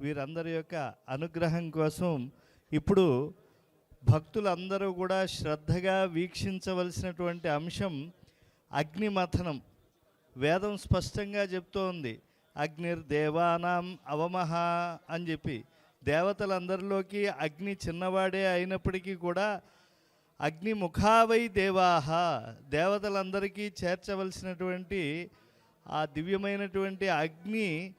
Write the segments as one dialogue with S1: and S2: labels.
S1: వీరందరి యొక్క అనుగ్రహం కోసం ఇప్పుడు భక్తులందరూ కూడా శ్రద్ధగా వీక్షించవలసినటువంటి అంశం అగ్నిమథనం. వేదం స్పష్టంగా చెప్తోంది అగ్నిర్దేవానాం అవమహ అని చెప్పి. దేవతలందరిలోకి అగ్ని చిన్నవాడే అయినప్పటికీ కూడా అగ్ని ముఖావై దేవాహ. దేవతలందరికీ చేర్చవలసినటువంటి ఆ దివ్యమైనటువంటి అగ్ని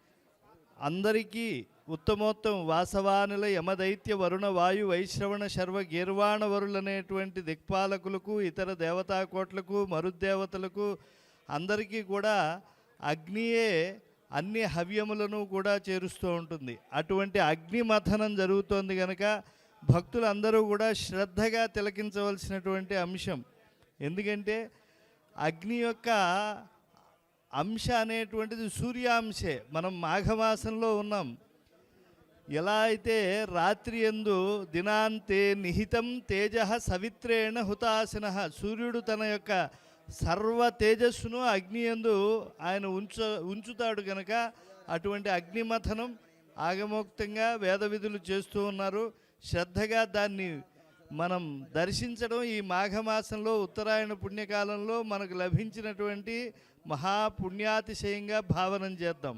S1: అందరికీ ఉత్తమోత్తం వాసవానుల యమదైత్య వరుణ వాయు వైశ్రవణ శర్వ గీర్వాణ వరులనేటువంటి దిక్పాలకులకు ఇతర దేవతాకోట్లకు మరుద్దేవతలకు అందరికీ కూడా అగ్నియే అన్ని హవ్యములను కూడా చేరుస్తూ ఉంటుంది. అటువంటి అగ్ని మథనం జరుగుతోంది కనుక భక్తులందరూ కూడా శ్రద్ధగా తిలకించవలసినటువంటి అంశం. ఎందుకంటే అగ్ని యొక్క అంశ అనేటువంటిది సూర్యాంశే. మనం మాఘమాసంలో ఉన్నాం. ఎలా అయితే రాత్రి ఎందు దినాంతే నిహితం తేజ సవిత్రేణ హుతాసిన సూర్యుడు తన యొక్క సర్వ తేజస్సును అగ్ని ఎందు ఆయన ఉంచ ఉంచుతాడు కనుక అటువంటి అగ్నిమథనం ఆగమోక్తంగా వేద విధులు చేస్తూ ఉన్నారు. శ్రద్ధగా దాన్ని మనం దర్శించడం ఈ మాఘమాసంలో ఉత్తరాయణ పుణ్యకాలంలో మనకు లభించినటువంటి మహాపుణ్యాతిశయంగా భావనం చేద్దాం.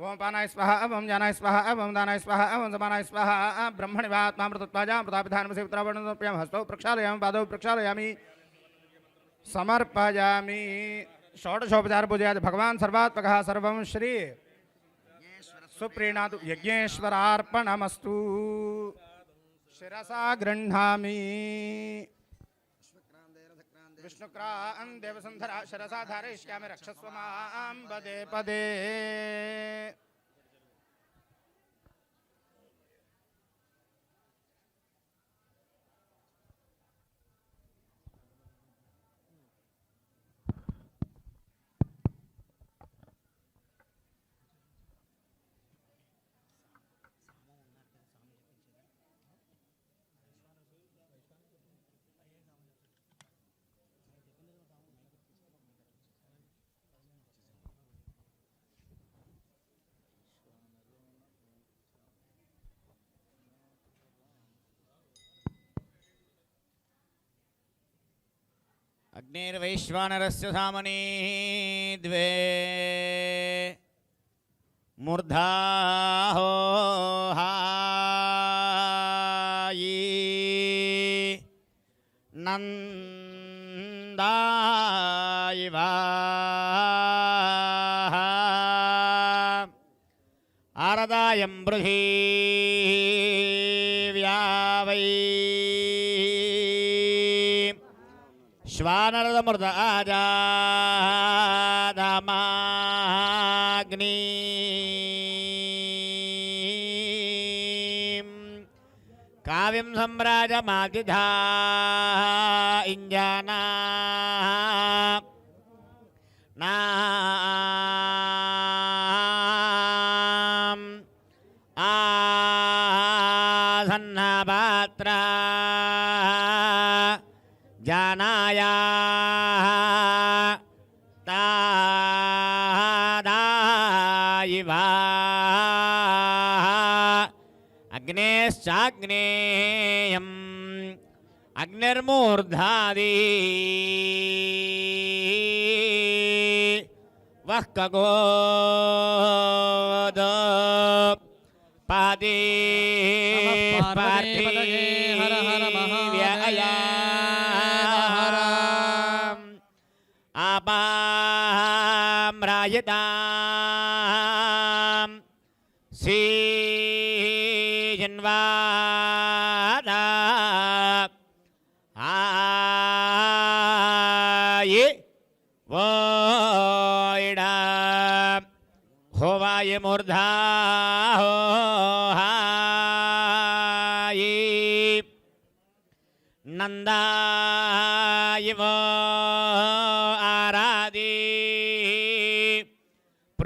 S2: ओम पाना स्वाहा ओम जाना स्वाहा ओम दाना स्वाहा ओम समानाय स्वाहा ब्रह्मण ब्रह्मणि वात्मामृतत्वाजां प्रतापिधानं सेवित्रावर्णप्रियं हस्तौ प्रक्षालयामि, पादौ प्रक्षालयामि, समर्पयामि। षोडशोपचार पूजयाद भगवान सर्वात्मकः, सर्वं श्री सुप्रीणा यज्ञेश्वरार्पणमस्तु। शिरसा गृह्णामि। विष्णुक्रान् देवसुन्धरा शरसा रक्षस्व माँ पदे
S3: पदे। అగ్నేర్వైశ్వానరస్య సామనీ ద్వే మూర్ధాహో హాయి నందాయివా ఆరదాయం బృహీ श्वानरदमृत आजादामाग्नि काव्यं सम्राजमातिधा इञ्जाना नाम माया तादायिवा अग्नेश्चाग्नेयम् अग्निर्मूर्धादि। वः खगोद Sitam Sijanvada Aayi Voida Hovayi Murdha Hohayi Nandaya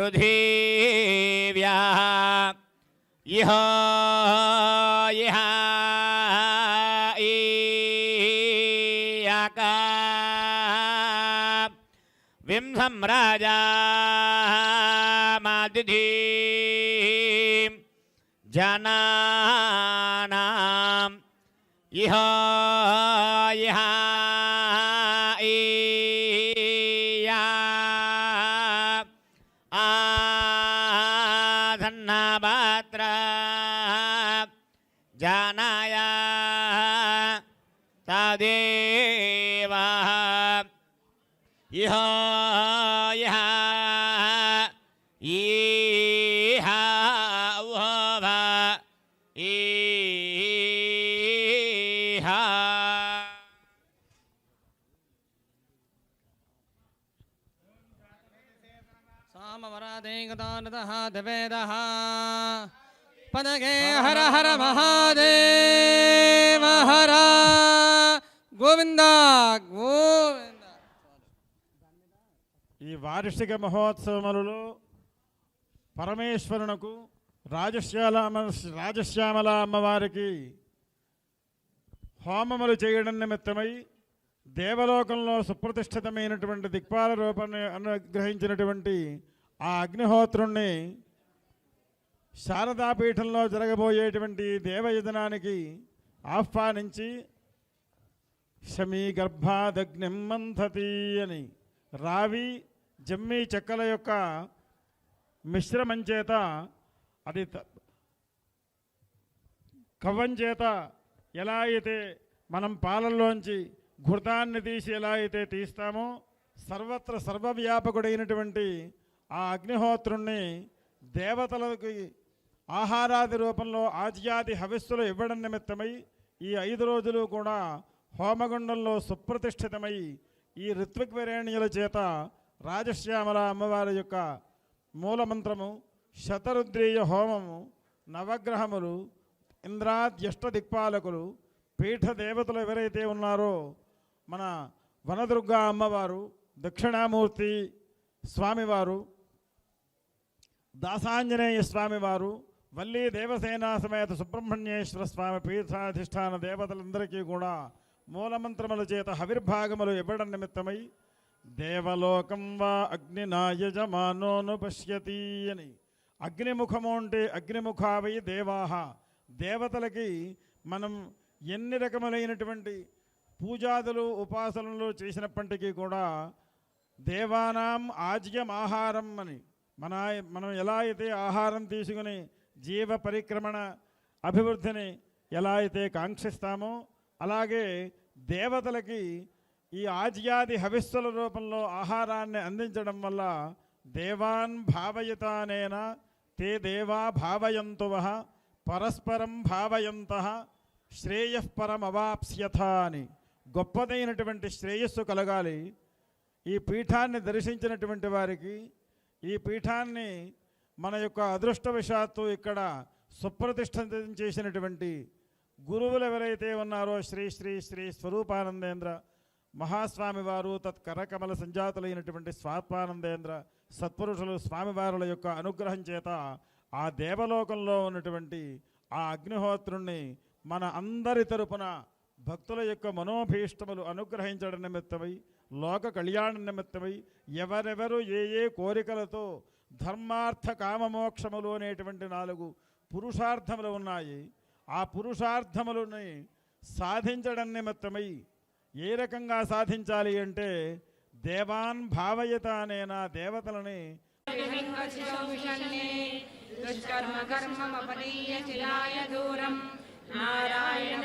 S3: पृथिव्या इह मादिधि। जनानाम् इह इह आधन्नापात्र जानाय तदेव इह इह
S4: सामवरादेगतानतः दिवेदः पदगे हर हर महादेव हर गोविन्द गोविन्द
S5: ఈ వార్షిక మహోత్సవములలో పరమేశ్వరునకు రాజశ్యాల రాజశ్యామల అమ్మవారికి హోమములు చేయడం నిమిత్తమై దేవలోకంలో సుప్రతిష్ఠితమైనటువంటి దిక్పాల రూపాన్ని అనుగ్రహించినటువంటి ఆ అగ్నిహోత్రుణ్ణి శారదాపీఠంలో జరగబోయేటువంటి దేవయుధనానికి ఆహ్వానించి శమీ గర్భాదగ్నిం మంథతి అని రావి జమ్మి చెక్కల యొక్క మిశ్రమం చేత అది త- కవ్వం చేత ఎలా అయితే మనం పాలల్లోంచి ఘృతాన్ని తీసి ఎలా అయితే తీస్తామో సర్వత్ర సర్వవ్యాపకుడైనటువంటి ఆ అగ్నిహోత్రుణ్ణి దేవతలకి ఆహారాది రూపంలో ఆజ్యాది హవిస్సులు ఇవ్వడం నిమిత్తమై ఈ ఐదు రోజులు కూడా హోమగుండంలో సుప్రతిష్ఠితమై ఈ ఋత్విక్వరేణ్యుల చేత రాజశ్యామల అమ్మవారి యొక్క మూలమంత్రము శతరుద్రీయ హోమము నవగ్రహములు ఇంద్రాద్యష్ట దిక్పాలకులు పీఠ దేవతలు ఎవరైతే ఉన్నారో మన వనదుర్గా అమ్మవారు దక్షిణామూర్తి స్వామివారు దాసాంజనేయ స్వామివారు వల్లి దేవసేనా సమేత సుబ్రహ్మణ్యేశ్వర స్వామి పీఠాధిష్టాన దేవతలందరికీ కూడా మూలమంత్రముల చేత హవిర్భాగములు ఇవ్వడం నిమిత్తమై దేవలోకం వా అగ్నినాయజమానోను పశ్యతి అని అగ్నిముఖము అంటే అగ్నిముఖావై దేవాహ దేవతలకి మనం ఎన్ని రకములైనటువంటి పూజాదులు ఉపాసనలు చేసినప్పటికీ కూడా దేవానాం ఆజ్యం ఆహారం అని మన మనం ఎలా అయితే ఆహారం తీసుకుని జీవ పరిక్రమణ అభివృద్ధిని ఎలా అయితే కాంక్షిస్తామో అలాగే దేవతలకి ఈ ఆజ్యాది హవిస్సుల రూపంలో ఆహారాన్ని అందించడం వల్ల దేవాన్ భావయుతానేన తే దేవా భావయంతువ పరస్పరం భావయంత శ్రేయఃపరమవాప్స్యథ అని గొప్పదైనటువంటి శ్రేయస్సు కలగాలి. ఈ పీఠాన్ని దర్శించినటువంటి వారికి ఈ పీఠాన్ని మన యొక్క అదృష్టవశాత్తు ఇక్కడ సుప్రతిష్ఠితం చేసినటువంటి గురువులు ఎవరైతే ఉన్నారో శ్రీ శ్రీ శ్రీ స్వరూపానందేంద్ర మహాస్వామి వారు తత్కరకమల సంజాతులైనటువంటి స్వాత్మానందేంద్ర సత్పురుషులు స్వామివారుల యొక్క అనుగ్రహం చేత ఆ దేవలోకంలో ఉన్నటువంటి ఆ అగ్నిహోత్రుణ్ణి మన అందరి తరపున భక్తుల యొక్క మనోభీష్టములు అనుగ్రహించడం నిమిత్తమై లోక కళ్యాణ నిమిత్తమై ఎవరెవరు ఏ ఏ కోరికలతో ధర్మార్థ కామమోక్షములు అనేటువంటి నాలుగు పురుషార్థములు ఉన్నాయి. ఆ పురుషార్థములని సాధించడం నిమిత్తమై ఏ రకంగా సాధించాలి అంటే దేవాన్ భావయత అనేనా దేవతలని
S6: నారాయణ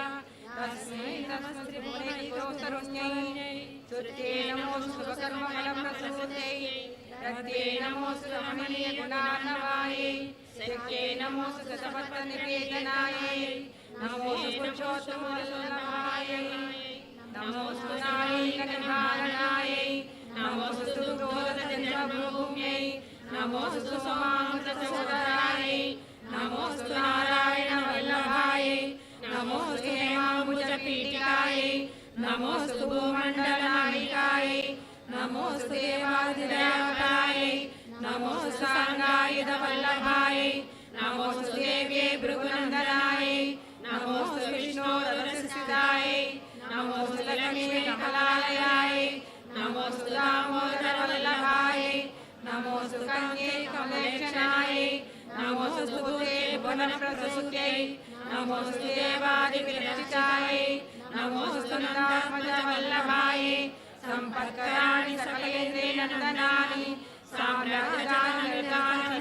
S6: దేవతే దుష్కరీ సంస్థితాయ తస్మై నమో శుభకర్మ ఫలప్రసూతై రత్యే నమో రమణీయ గుణార్ణవాయై శక్యే నమో నమో నమోస్తు నారాయణ వల్లభాయ नमोऽस्तु हेमाम्बुजपीठिकायै, नमोऽस्तु भूमण्डलनायिकायै नमोस्तु देवाधिदेवतायै नमोऽस्ताङ्गायुधवल्लभायै नमोस्तु देव्ये भृगुनन्दनायै नमोस्तु विष्णोदरसिद्धायै नमोऽस्तु लक्ष्मीकलालयायै नमोऽस्तु दामोदरवल्लभायै नमोस्तु कङ्गे कमलेक्षणायै नमोऽस्तु भूते भुवनप्रसूत्यै नमोऽस्तु देवादिविरचितायै नमोऽस्तु सम्पत्कराणि सकलेन्द्रियनन्दनानि साम्राजानृतानि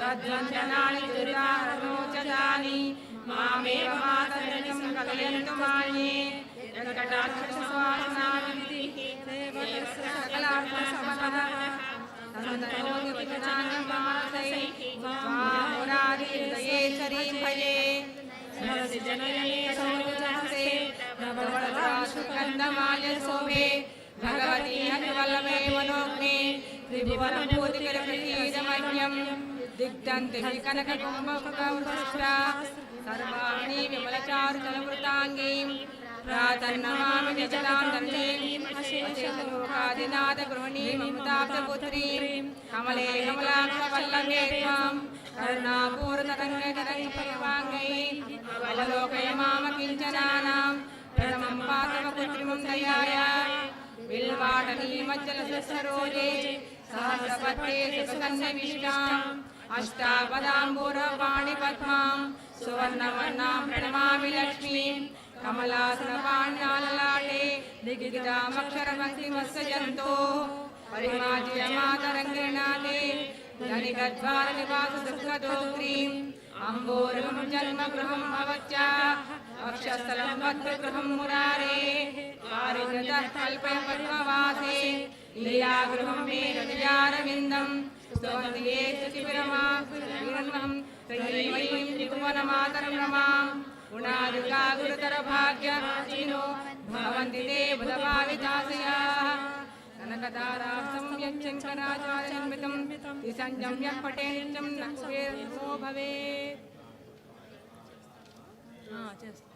S6: तद्वन्दनानि दुर्गारोचनानि मामेव मातरनि सकलयन्तु मान्ये यत्कटाक्षस्वासनानि सकलात्मसमः శోభే భగవతి హరివల్లభే మనోజ్ఞే త్రిభువనభూతికరప్రసీదమన్యం దిగ్ధంతి కనక సర్వాణి విమలచారు జలవృతాంగీం ప్రాతన్నమామి నిజలాంతర్జీం అచేతలోకాదినాథ గృహిణీ మమతాప్తపుత్రీం కమలే కమలాక్ష వల్లభే త్వాం. కరుణాపూర్ణరంగ తరంగ పరివాంగై అవలోకయ మామ కించనానాం ప్రథమం పాతవ పుత్రిమం దయాయ బిల్వాటనీ మజ్జల సరోజే సహస్రపత్రే కమలాసనపాణ్యాలలాటే దిగిదామక్షరభక్తిమస్సజంతో పరిమాజయమాతరంగిణాతే ధనికద్వార నివాస సుఖదోగ్రీం అంబోరుహం జన్మగృహం భవచ్చ అక్షస్థలం భద్రగృహం మురారే వారిగత కల్పయ పద్మవాసే లీలాగృహం మే హృదయారవిందం స్తోత్రియే శిబిరమా విరన్మహం త్రయీమయీం త్రిభువనమాతరం రమాం గుణాదికా గురుతర భాగ్యరాజినో భవంతి తే బుధభావితాశయాः కనకదారార్థం యచ్చంకరాచార్యన్వితం విసంజమ్య పటే నిత్యం నో భవేత్ చేస్తా